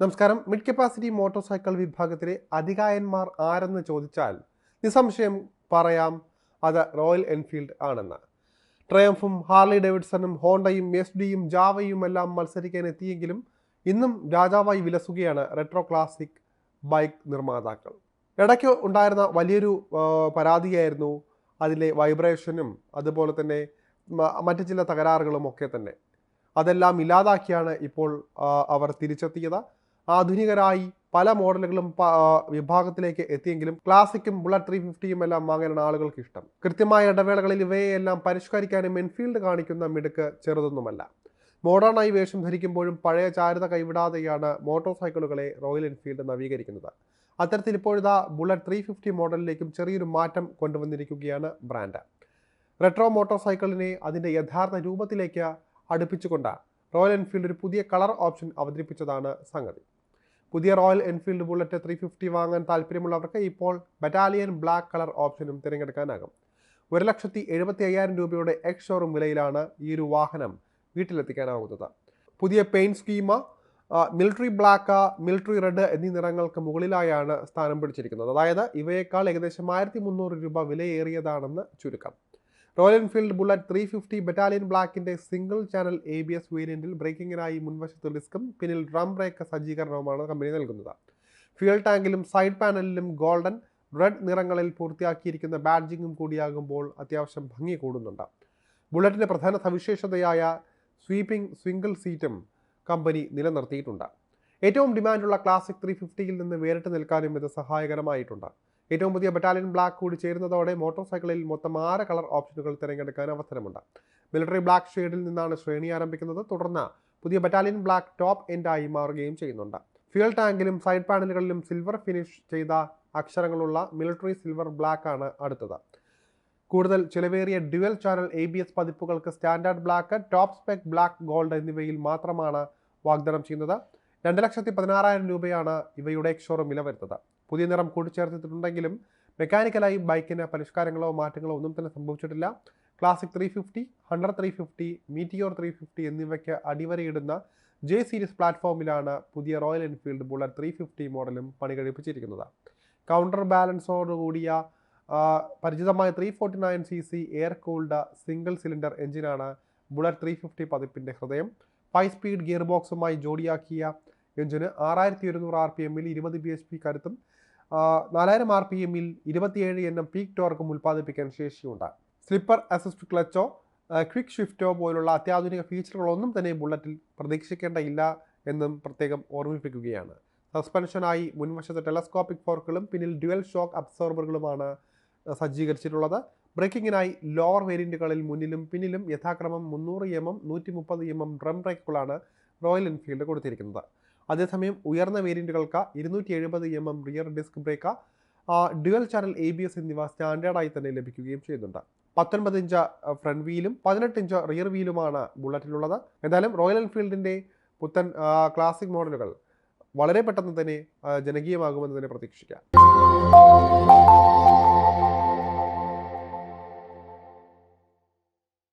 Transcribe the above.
നമസ്കാരം. Mid capacity motor cycle വിഭാഗത്തിലെ അധികായന്മാർ ആരെന്ന് ചോദിച്ചാൽ നിസ്സംശയം പറയാം അത് റോയൽ എൻഫീൽഡ് ആണെന്ന്. ട്രയംഫും ഹാർലി ഡേവിഡ്സണും ഹോണ്ടയും എസ് ഡിയും ജാവയും എല്ലാം മത്സരിക്കാൻ എത്തിയെങ്കിലും ഇന്നും രാജാവായി വിലസുകയാണ് റെട്രോ ക്ലാസിക് ബൈക്ക് നിർമ്മാതാക്കൾ. ഇടയ്ക്ക് ഉണ്ടായിരുന്ന വലിയൊരു പരാതിയായിരുന്നു അതിലെ വൈബ്രേഷനും അതുപോലെ തന്നെ മറ്റു ചില തകരാറുകളും ഒക്കെ തന്നെ. അതെല്ലാം ഇല്ലാതാക്കിയാണ് ഇപ്പോൾ അവർ തിരിച്ചെത്തിയത്. ആധുനികരായി പല മോഡലുകളും വിഭാഗത്തിലേക്ക് എത്തിയെങ്കിലും ക്ലാസിക്കും ബുള്ളറ്റ് ത്രീ ഫിഫ്റ്റിയും എല്ലാം വാങ്ങാനാണ് ആളുകൾക്ക് ഇഷ്ടം. കൃത്യമായ ഇടവേളകളിൽ ഇവയെല്ലാം പരിഷ്കരിക്കാനും എൻഫീൽഡ് കാണിക്കുന്ന മിടുക്ക് ചെറുതൊന്നുമല്ല. മോഡേണായി വേഷം ധരിക്കുമ്പോഴും പഴയ ചാരുത കൈവിടാതെയാണ് മോട്ടോർ സൈക്കിളുകളെ റോയൽ എൻഫീൽഡ് നവീകരിക്കുന്നത്. അത്തരത്തിൽ ഇപ്പോഴിതാ ബുള്ളറ്റ് ത്രീ ഫിഫ്റ്റി മോഡലിലേക്കും ചെറിയൊരു മാറ്റം കൊണ്ടുവന്നിരിക്കുകയാണ് ബ്രാൻഡ്. റെട്രോ മോട്ടോർ സൈക്കിളിനെ അതിന്റെ യഥാർത്ഥ രൂപത്തിലേക്ക് അടുപ്പിച്ചുകൊണ്ട് റോയൽ എൻഫീൽഡ് ഒരു പുതിയ കളർ ഓപ്ഷൻ അവതരിപ്പിച്ചതാണ് സംഗതി. പുതിയ Royal Enfield Bullet three fifty വാങ്ങാൻ താല്പര്യമുള്ളവർക്ക് ഇപ്പോൾ ബറ്റാലിയൻ ബ്ലാക്ക് കളർ ഓപ്ഷനും തിരഞ്ഞെടുക്കാനാകും. ഒരു ലക്ഷത്തി എഴുപത്തി അയ്യായിരം രൂപയുടെ എക്സ് ഷോറൂം വിലയിലാണ് ഈ ഒരു വാഹനം വീട്ടിലെത്തിക്കാനാവുന്നത്. പുതിയ paint scheme military black military red എന്നീ നിറങ്ങൾക്ക് മുകളിലായാണ് സ്ഥാനം പിടിച്ചിരിക്കുന്നത്. അതായത് ഇവയേക്കാൾ ഏകദേശം ആയിരത്തി മുന്നൂറ് രൂപ വിലയേറിയതാണെന്ന് ചുരുക്കം. Royal Enfield Bullet three fifty Battalion ബ്ലാക്കിന്റെ single channel A B S വേരിയന്റിൽ ബ്രേക്കിങ്ങിനായി മുൻവശത്ത് ഡിസ്കും പിന്നിൽ ഡ്രം ബ്രേക്ക് സജ്ജീകരണവുമാണ് കമ്പനി നൽകുന്നത്. ഫ്യൂൽ ടാങ്കിലും സൈഡ് പാനലിലും ഗോൾഡൻ റെഡ് നിറങ്ങളിൽ പൂർത്തിയാക്കിയിരിക്കുന്ന ബാഡ്ജിങ്ങും കൂടിയാകുമ്പോൾ അത്യാവശ്യം ഭംഗി കൂടുന്നുണ്ട്. ബുള്ളറ്റിന്റെ പ്രധാന സവിശേഷതയായ സ്വീപ്പിംഗ് സിംഗിൾ സീറ്റും കമ്പനി നിലനിർത്തിയിട്ടുണ്ട്. ഏറ്റവും ഡിമാൻഡുള്ള ക്ലാസിക് ത്രീ ഫിഫ്റ്റിയിൽ നിന്ന് വേറിട്ട് നിൽക്കാനും ഇത് സഹായകരമായിട്ടുണ്ട്. ഏറ്റവും പുതിയ ബറ്റാലിയൻ ബ്ലാക്ക് കൂടി ചേരുന്നതോടെ മോട്ടോർ സൈക്കിളിൽ മൊത്തം ആറ് കളർ ഓപ്ഷനുകൾ തിരഞ്ഞെടുക്കാൻ അവസരമുണ്ട്. മിലിറ്ററി ബ്ലാക്ക് ഷെയ്ഡിൽ നിന്നാണ് ശ്രേണി ആരംഭിക്കുന്നത്. തുടർന്ന് പുതിയ ബറ്റാലിയൻ ബ്ലാക്ക് ടോപ്പ് എൻഡായി മാറുകയും ചെയ്യുന്നുണ്ട്. ഫ്യൂൽ ടാങ്കിലും സൈഡ് പാനലുകളിലും സിൽവർ ഫിനിഷ് ചെയ്ത അക്ഷരങ്ങളുള്ള മിലിറ്ററി സിൽവർ ബ്ലാക്ക് ആണ് അടുത്തത്. കൂടുതൽ ചിലവേറിയ dual channel A B S പതിപ്പുകൾക്ക് standard black top spec black gold എന്നിവയിൽ മാത്രമാണ് വാഗ്ദാനം ചെയ്യുന്നത്. രണ്ട് ലക്ഷത്തി പതിനാറായിരം രൂപയാണ് ഇവയുടെ ഷോറൂം വില വരുന്നത് പുതിയ നിറം കൂട്ടിച്ചേർത്തിട്ടുണ്ടെങ്കിലും മെക്കാനിക്കലായി ബൈക്കിന് പരിഷ്കാരങ്ങളോ മാറ്റങ്ങളോ ഒന്നും തന്നെ സംഭവിച്ചിട്ടില്ല. Classic three fifty Hunter three fifty Meteor three fifty എന്നിവയ്ക്ക് അടിവരയിടുന്ന ജെ സീരീസ് പ്ലാറ്റ്ഫോമിലാണ് പുതിയ Royal Enfield Bullet three fifty മോഡലും പണി കഴിപ്പിച്ചിരിക്കുന്നത് കൗണ്ടർ ബാലൻസോടുകൂടിയ പരിചിതമായ three forty nine C C air cooled single cylinder എഞ്ചിനാണ് ബുള്ളറ്റ് ത്രീ ഫിഫ്റ്റി പതിപ്പിന്റെ ഹൃദയം. ഫൈവ് സ്പീഡ് ഗിയർ ബോക്സുമായി ജോഡിയാക്കിയ എഞ്ചിന് ആറായിരത്തി ഒരുന്നൂറ് ആർ പി എമ്മിൽ ഇരുപത് ബി എച്ച് പി കരുത്തും നാലായിരം ആർ പി എമ്മിൽ ഇരുപത്തിയേഴ് എണ്ണം പീക്ക് ടോർക്കും ഉൽപ്പാദിപ്പിക്കാൻ ശേഷിയുണ്ട്. സ്ലിപ്പർ അസിസ്റ്റ് ക്ലച്ചോ ക്വിക്ക് ഷിഫ്റ്റോ പോലുള്ള അത്യാധുനിക ഫീച്ചറുകളൊന്നും തന്നെ ബുള്ളറ്റിൽ പ്രതീക്ഷിക്കേണ്ടയില്ല എന്നും പ്രത്യേകം ഓർമ്മിപ്പിക്കുകയാണ്. സസ്പെൻഷനായി മുൻവശത്ത് ടെലസ്കോപ്പിക് ഫോർക്കുകളും പിന്നിൽ ഡ്യുവൽ ഷോക്ക് അബ്സോർബറുകളുമാണ് സജ്ജീകരിച്ചിട്ടുള്ളത്. ബ്രേക്കിങ്ങിനായി ലോവർ വേരിയന്റുകളിൽ മുന്നിലും പിന്നിലും യഥാക്രമം മുന്നൂറ് എം എം നൂറ്റി മുപ്പത് എം എം ഡ്രം ബ്രേക്കുകളാണ് റോയൽ എൻഫീൽഡ് കൊടുത്തിരിക്കുന്നത്. അതേസമയം ഉയർന്ന വേരിയന്റുകൾക്ക് ഇരുന്നൂറ്റി എഴുപത് M M rear disc brake dual channel A B S എന്നിവ സ്റ്റാൻഡേർഡായി തന്നെ ലഭിക്കുകയും ചെയ്യുന്നുണ്ട്. പത്തൊൻപത് ഇഞ്ച് ഫ്രണ്ട് വീലും പതിനെട്ട് ഇഞ്ച് റിയർ വീലുമാണ് ബുള്ളറ്റിലുള്ളത്. എന്തായാലും റോയൽ എൻഫീൽഡിന്റെ പുത്തൻ ക്ലാസിക് മോഡലുകൾ വളരെ പെട്ടെന്ന് തന്നെ ജനകീയമാകുമെന്ന് തന്നെ പ്രതീക്ഷിക്കാം.